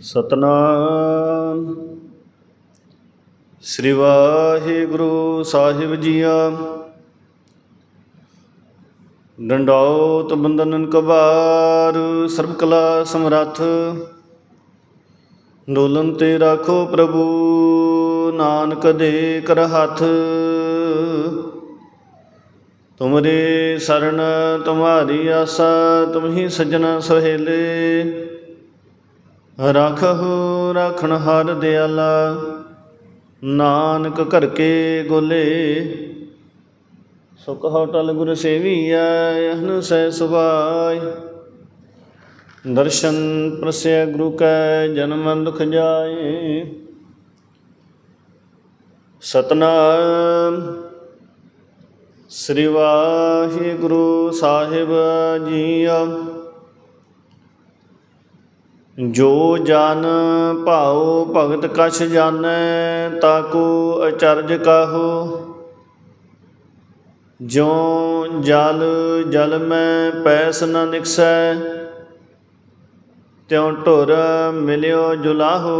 ਸਤਨਾਮ। ਸ੍ਰੀ ਵਾਹਿਗੁਰੂ ਸਾਹਿਬ ਜੀਆ। ਡੰਡੌਤ ਬੰਦਨਨ ਕਬਾਰ ਸਰਬ ਕਲਾ ਸਮਰੱਥ। ਡੋਲਨ ਤੇ ਰਾਖੋ ਪ੍ਰਭੂ, ਨਾਨਕ ਦੇ ਕਰ ਹੱਥ। ਤੁਮਰੇ ਸਰਣ ਤੁਮਾਰੀ ਆਸਾ ਤੁਮਹੀ ਸਜਣਾ ਸਹੇਲੇ। ਰਾਖਹੁ ਰਾਖਣ ਹਰ ਦਿਆਲਾ। ਨਾਨਕ ਘਰ ਕੇ ਗੋਲੇ। ਸੁਖ ਹੋਟਲ ਗੁਰ ਸੇਵੀਐ ਅਹਨ ਸੈ ਸੁਭਾਇ ਦਰਸ਼ਨ ਪ੍ਰਸੈ ਗੁਰੂ ਕੈ, ਜਨਮ ਦੁਖ ਜਾਏ। ਸਤਨਾਮ ਸ੍ਰੀ ਵਾਹਿਗੁਰੂ ਸਾਹਿਬ ਜੀਓ ਜੋ ਜਨ ਭਾਉ ਭਗਤ ਕਛ ਜਾਣੈ ਤਾਕੂ ਅਚਰਜ ਕਾਹੂ। ਜੋ ਜਲ ਜਲ ਮੈਂ ਪੈਸ ਨ ਨਿਕਸੈ, ਤਿਉ ਢੁਰ ਮਿਲਿਓ ਜੁਲਾਹੋ।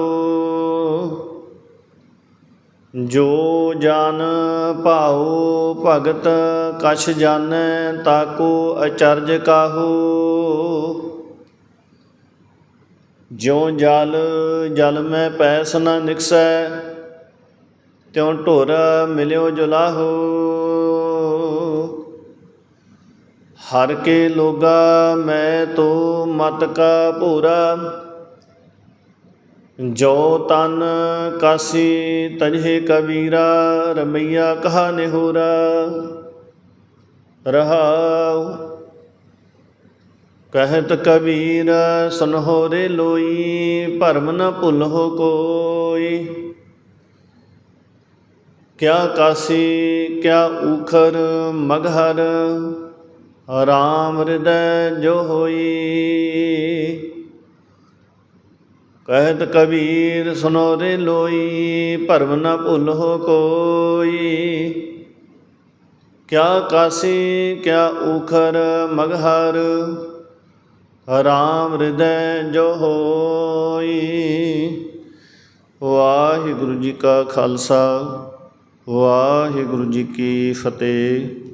ਜੋ ਜਨ ਭਾਉ ਭਗਤ ਕਛ ਜਾਣੈ ਤਾਕੂ ਅਚਰਜ ਕਾਹੂ। ਜਿਉ ਜਲ ਜਲ ਮੈਂ ਪੈਸ ਨਾ ਨਿਕਸੈ, ਤਿਉ ਢੁਰ ਮਿਲਿਓ ਜੁਲਾਹੋ। ਹਰ ਕੇ ਲੋਗਾ ਮੈਂ ਤੋ ਮਤ ਕਾ ਭੂਰਾ, ਜੋ ਤਨ ਕਾਸੀ ਤਜੇ ਕਬੀਰਾ, ਰਮਈਆ ਕਹਾ ਨਿਹੂਰਾ ਰਹਾਉ ਕਹਿਤ ਕਬੀਰ ਸੁਨਹੁ ਲੋਈ, ਭਰਮ ਨ ਭੁੱਲਹੁ ਕੋਈ। ਕਿਆ ਕਾਸੀ, ਕਿਆ ਉਖਰ ਮਗਹਰ, ਰਾਮ ਹਿਰਦੈ ਜੋ ਹੋਈ। ਕਹਿਤ ਕਬੀਰ ਸੁਨੋ ਰੇ ਲੋਈ, ਭਰਮ ਨ ਭੁੱਲਹੁ ਕੋਈ। ਕਿਆ ਕਾਸੀ, ਕਿਆ ਉਖਰ ਮਗਹਰ ਰਾਮ ਹਿਰਦੈ ਜੋ ਹੋਈ। ਵਾਹਿਗੁਰੂ ਜੀ ਕਾ ਖਾਲਸਾ ਵਾਹਿਗੁਰੂ ਜੀ ਕੀ ਫਤਿਹ।